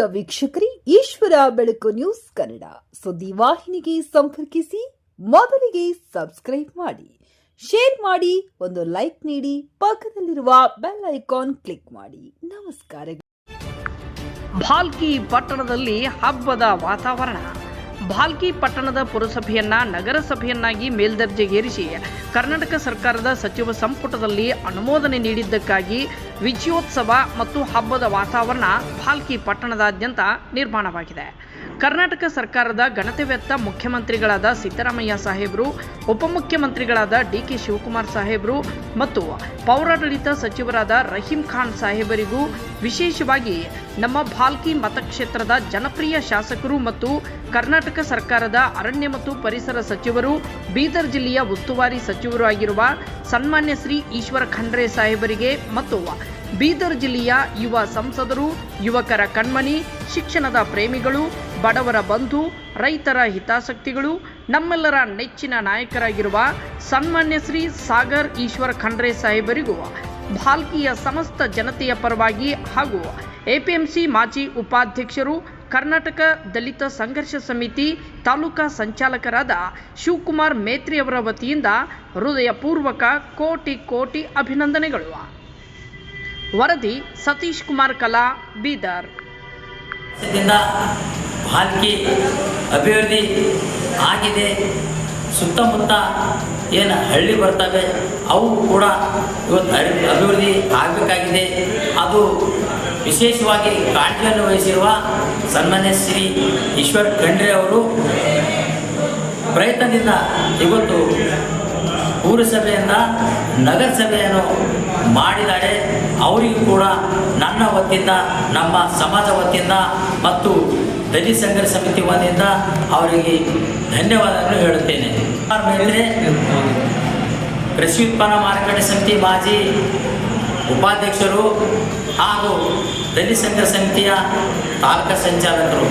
ಪ್ರಿಯ ವೀಕ್ಷಕರೇ, ಈಶ್ವರ ಬೆಳಕು ನ್ಯೂಸ್ ಕನ್ನಡ. ಸುದ್ದಿ ವಾಹಿನಿಗೆ ಸಂಪರ್ಕಿಸಿ, ಮೊದಲಿಗೆ ಸಬ್ಸ್ಕ್ರೈಬ್ ಮಾಡಿ. ಶೇರ್ ಮಾಡಿ, ಒಂದು ಲೈಕ್ ನೀಡಿ, ಪಕ್ಕದಲ್ಲಿರುವ ಬೆಲ್ ಐಕಾನ್ ಕ್ಲಿಕ್ ಮಾಡಿ. ನಮಸ್ಕಾರ ಭಾಲ್ಕಿ ಪಟ್ಟಣದಲ್ಲಿ ಹಬ್ಬದ ವಾತಾವರಣ. ಭಾಲ್ಕಿ ಪಟ್ಟಣದ ಪುರಸಭೆಯನ್ನ ನಗರಸಭೆಯನ್ನಾಗಿ ಮೇಲ್ದರ್ಜೆಗೇರಿಸಿ ಕರ್ನಾಟಕ ಸರ್ಕಾರದ ಸಚಿವ ಸಂಪುಟದಲ್ಲಿ ಅನುಮೋದನೆ ನೀಡಿದ್ದಕ್ಕಾಗಿ ವಿಜಯೋತ್ಸವ ಮತ್ತು ಹಬ್ಬದ ವಾತಾವರಣ ಭಾಲ್ಕಿ ಪಟ್ಟಣದಾದ್ಯಂತ ನಿರ್ಮಾಣವಾಗಿದೆ. ಕರ್ನಾಟಕ ಸರ್ಕಾರದ ಗಣತಿವೆತ್ತ ಮುಖ್ಯಮಂತ್ರಿಗಳಾದ ಸಿದ್ದರಾಮಯ್ಯ ಸಾಹೇಬರು, ಉಪಮುಖ್ಯಮಂತ್ರಿಗಳಾದ ಡಿ ಕೆ ಶಿವಕುಮಾರ್ ಸಾಹೇಬರು ಮತ್ತು ಪೌರಾಡಳಿತ ಸಚಿವರಾದ ರಹೀಂ ಖಾನ್ ಸಾಹೇಬರಿಗೂ ವಿಶೇಷವಾಗಿ ನಮ್ಮ ಭಾಲ್ಕಿ ಮತಕ್ಷೇತ್ರದ ಜನಪ್ರಿಯ ಶಾಸಕರು ಮತ್ತು ಕರ್ನಾಟಕ ಸರ್ಕಾರದ ಅರಣ್ಯ ಮತ್ತು ಪರಿಸರ ಸಚಿವರು, ಬೀದರ್ ಜಿಲ್ಲೆಯ ಉಸ್ತುವಾರಿ ಸಚಿವರು ಆಗಿರುವ ಸನ್ಮಾನ್ಯ ಶ್ರೀ ಈಶ್ವರ ಖಂಡ್ರೆ ಸಾಹೇಬರಿಗೆ ಮತ್ತು ಬೀದರ್ ಜಿಲ್ಲೆಯ ಯುವ ಸಂಸದರು, ಯುವಕರ ಕಣ್ಮಣಿ ಶಿಕ್ಷಣದ ಪ್ರೇಮಿಗಳು, ಬಡವರ ಬಂಧು, ರೈತರ ಹಿತಾಸಕ್ತಿಗಳು, ನಮ್ಮೆಲ್ಲರ ನೆಚ್ಚಿನ ನಾಯಕರಾಗಿರುವ ಸನ್ಮಾನ್ಯ ಶ್ರೀ ಸಾಗರ್ ಈಶ್ವರ್ ಖಂಡ್ರೆ ಸಾಹೇಬರಿಗೂ ಭಾಲ್ಕಿಯ ಸಮಸ್ತ ಜನತೆಯ ಪರವಾಗಿ ಹಾಗೂ ಎಪಿಎಂಸಿ ಮಾಜಿ ಉಪಾಧ್ಯಕ್ಷರು, ಕರ್ನಾಟಕ ದಲಿತ ಸಂಘರ್ಷ ಸಮಿತಿ ತಾಲೂಕಾ ಸಂಚಾಲಕರಾದ ಶಿವಕುಮಾರ್ ಮೇತ್ರಿ ಅವರ ವತಿಯಿಂದ ಹೃದಯಪೂರ್ವಕ ಕೋಟಿ ಕೋಟಿ ಅಭಿನಂದನೆಗಳು. ವರದಿ ಸತೀಶ್ ಕುಮಾರ್ ಕಲಾ, ಬೀದರ್. ದಿಂದ ಭಾಲ್ಕಿ ಅಭಿವೃದ್ಧಿ ಆಗಿದೆ. ಸುತ್ತಮುತ್ತ ಏನು ಹಳ್ಳಿ ಬರ್ತವೆ, ಅವು ಕೂಡ ಇವತ್ತು ಅಭಿ- ಅಭಿವೃದ್ಧಿ ಆಗಬೇಕಾಗಿದೆ. ಅದು ವಿಶೇಷವಾಗಿ ಕಾಳಜಿಯನ್ನು ವಹಿಸಿರುವ ಸನ್ಮಾನ್ಯ ಶ್ರೀ ಈಶ್ವರ್ ಖಂಡ್ರೆ ಅವರು ಪ್ರಯತ್ನದಿಂದ ಇವತ್ತು ಪುರಸಭೆಯಿಂದ ನಗರಸಭೆಯನ್ನು ಮಾಡಿದ್ದಾರೆ ಅವರಿಗೂ ಕೂಡ ನನ್ನ ವತಿಯಿಂದ, ನಮ್ಮ ಸಮಾಜ ವತಿಯಿಂದ ಮತ್ತು ದಲಿತ ಸಂಘರ್ಷ ಸಮಿತಿ ವತಿಯಿಂದ ಅವರಿಗೆ ಧನ್ಯವಾದಗಳನ್ನು ಹೇಳುತ್ತೇನೆ. ಮೇತ್ರೆ ಕೃಷಿ ಉತ್ಪನ್ನ ಮಾರುಕಟ್ಟೆ ಸಮಿತಿ ಮಾಜಿ ಉಪಾಧ್ಯಕ್ಷರು ಹಾಗೂ ದಲಿತ ಸಂಘ ಸಮಿತಿಯ ತಾಲೂಕಾ ಸಂಚಾಲಕರು.